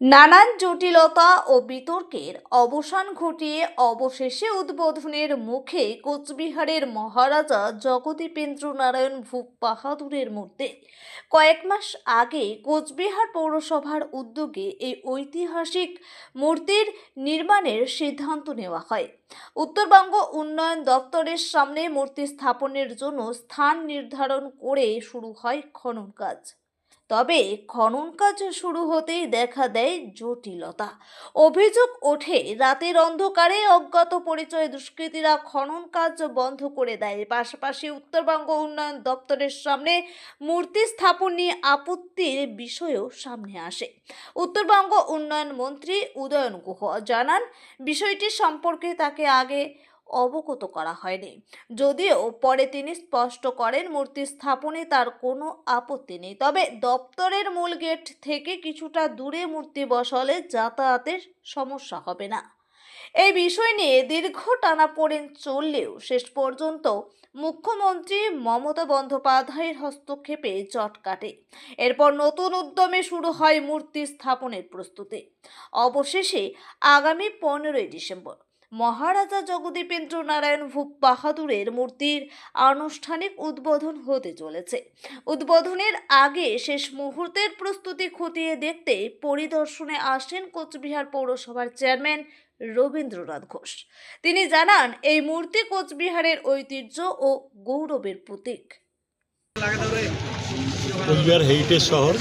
নানান জটিলতা ও বিতর্কের অবসান ঘটিয়ে অবশেষে উদ্বোধনের মুখে কোচবিহারের মহারাজা জগদীপেন্দ্র নারায়ণ ভূপ বাহাদুরের মধ্যে কয়েক মাস আগে কোচবিহার পৌরসভার উদ্যোগে এই ঐতিহাসিক মূর্তির নির্মাণের সিদ্ধান্ত নেওয়া হয়। উত্তরবঙ্গ উন্নয়ন দপ্তরের সামনে মূর্তি স্থাপনের জন্য স্থান নির্ধারণ করে শুরু হয় খনন কাজ। তবে খনন কাজ শুরু হতেই দেখা দেয় জটিলতা। অভিযোগ ওঠে, রাতের অন্ধকারে অজ্ঞাত পরিচয় দুষ্কৃতীরা খনন কাজ বন্ধ করে দেয়। পাশাপাশি উত্তরবঙ্গ উন্নয়ন দপ্তরের সামনে মূর্তি স্থাপন নিয়ে আপত্তির বিষয়ও সামনে আসে। উত্তরবঙ্গ উন্নয়ন মন্ত্রী উদয়ন গুহ জানান, বিষয়টি সম্পর্কে তাকে আগে অবগত করা হয়নি। যদিও পরে তিনি স্পষ্ট করেন মূর্তি স্থাপনে তার কোনো আপত্তি নেই। তবে দপ্তরের মূল গেট থেকে কিছুটা দূরে মূর্তি বসালে যাতায়াতের সমস্যা হবে না। এই বিষয় নিয়ে দীর্ঘ টানা টানাপোড়েন চললেও শেষ পর্যন্ত মুখ্যমন্ত্রী মমতা বন্দ্যোপাধ্যায়ের হস্তক্ষেপে জট কাটে। এরপর নতুন উদ্যমে শুরু হয় মূর্তি স্থাপনের প্রস্তুতি। অবশেষে আগামী পনেরোই ডিসেম্বর মহারাজা জগদীপেন্দ্র নারায়ণ ভূপ বাহাদুরের মূর্তির আনুষ্ঠানিক উদ্বোধন হতে চলেছে। উদ্বোধনের আগে শেষ মুহূর্তের প্রস্তুতি খতিয়ে দেখতে পরিদর্শনে আসেন কোচবিহার পৌরসভার চেয়ারম্যান রবীন্দ্রনাথ ঘোষ। তিনি জানান, এই মূর্তি কোচবিহারের ঐতিহ্য ও গৌরবের প্রতীক। কোচবিহার হেরিটেজ শহর।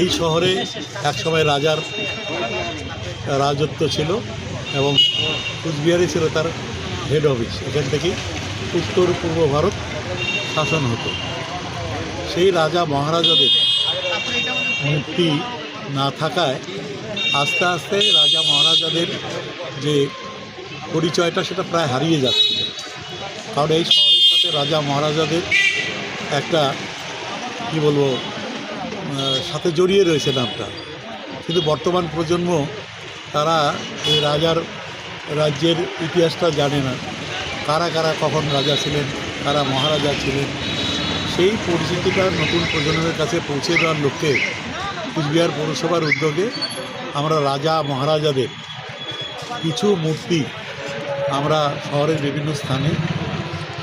এই শহরে একসময় রাজার রাজত্ব ছিল। এবং কুচবিহারে ছিল তার হেড অফিস এখান থেকে উত্তর পূর্ব ভারত শাসন হতো। সেই রাজা মহারাজাদের মুক্তি না থাকায় আস্তে আস্তে রাজা মহারাজাদের যে পরিচয়টা, সেটা প্রায় হারিয়ে যাচ্ছিল। কারণ এই শহরের সাথে রাজা মহারাজাদের একটা, কি বলব সাথে জড়িয়ে রয়েছে নামটা। কিন্তু বর্তমান প্রজন্ম তারা এই রাজার রাজ্যের ইতিহাসটা জানে না। কারা কারা কখন রাজা ছিলেন, কারা মহারাজা ছিলেন, সেই পরিচিতিটা নতুন প্রজন্মের কাছে পৌঁছে দেওয়ার লক্ষ্যে কুচবিহার পৌরসভার উদ্যোগে আমরা রাজা মহারাজাদের কিছু মূর্তি আমরা শহরের বিভিন্ন স্থানে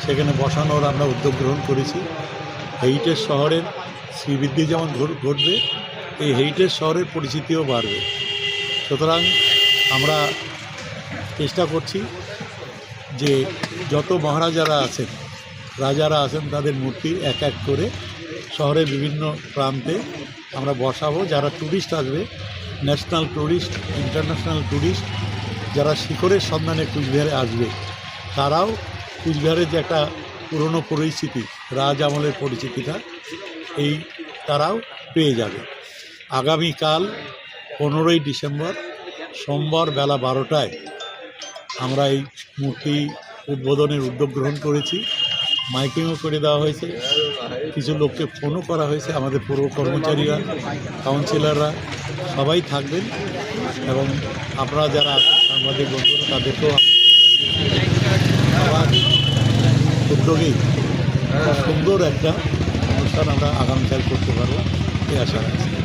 সেখানে বসানোর আমরা উদ্যোগ গ্রহণ করেছি। হেরিটেজ শহরের শ্রীবৃদ্ধি যেমন ঘটবে, এই হেরিটেজ শহরের পরিচিতিও বাড়বে। সুতরাং আমরা চেষ্টা করছি যে যত মহারাজারা আছেন, রাজারা আছেন, তাদের মূর্তি এক এক করে শহরের বিভিন্ন প্রান্তে আমরা বসাবো। যারা ট্যুরিস্ট আসবে ন্যাশনাল ট্যুরিস্ট ইন্টারন্যাশনাল ট্যুরিস্ট যারা শিখরের সন্ধানে কুচবিহারে আসবে, তারাও কুচবিহারের যে একটা পুরনো পরিচিতি, রাজ আমলের পরিচিতিটা, এই তারাও পেয়ে যাবে। আগামীকাল পনেরোই ডিসেম্বর সোমবার বেলা বারোটায় আমরা এই মূর্তি উদ্বোধনের উদ্যোগ গ্রহণ করেছি। মাইকিংও করে দেওয়া হয়েছে। কিছু লোককে ফোনও করা হয়েছে। আমাদের পুরো কর্মচারীরা, কাউন্সিলররা সবাই থাকবেন এবং আপনারা যারা আমাদের বন্ধুরা, তাদেরকেও উদ্যোগেই সুন্দর একটা অনুষ্ঠান আমরা আগামীকাল করতে পারব, এই আশা রাখছি।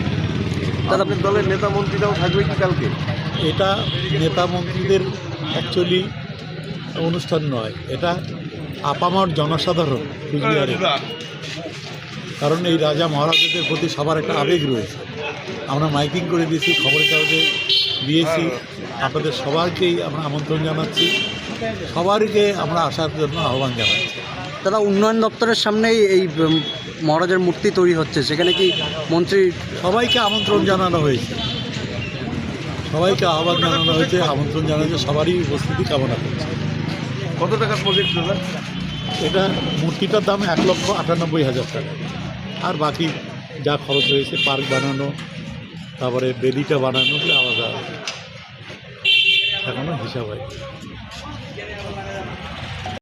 দাদা আপনার দলের নেতা মন্ত্রীরাও থাকবে কি কালকে? এটা নেতা মন্ত্রীদের অ্যাকচুয়ালি অনুষ্ঠান নয় এটা আপামর জনসাধারণ কুচবিহারে কারণ এই রাজা মহারাজাদের প্রতি সবার একটা আবেগ রয়েছে। আমরা মাইকিং করে দিয়েছি খবরের কাগজে দিয়েছি আপনাদের সবাইকেই আমরা আমন্ত্রণ জানাচ্ছি সবারকে আমরা আসার জন্য আহ্বান জানাচ্ছি। তারা উন্নয়ন দপ্তরের সামনেই এই মহারাজের মূর্তি তৈরি হচ্ছে সেখানে কি মন্ত্রী সবাইকে আমন্ত্রণ জানানো হয়েছে। সবাইকে আহ্বান জানানো হয়েছে আমন্ত্রণ জানানো সবারই উপস্থিতি কামনা করছে। কত টাকার প্রজেক্ট দাদা? এটা মূর্তিটার দাম এক লক্ষ আটানব্বই হাজার টাকা। আর বাকি যা খরচ হয়েছে পার্ক বানানো তারপরে বেদিটা বানানো আলাদা। এখনও হিসাব হয়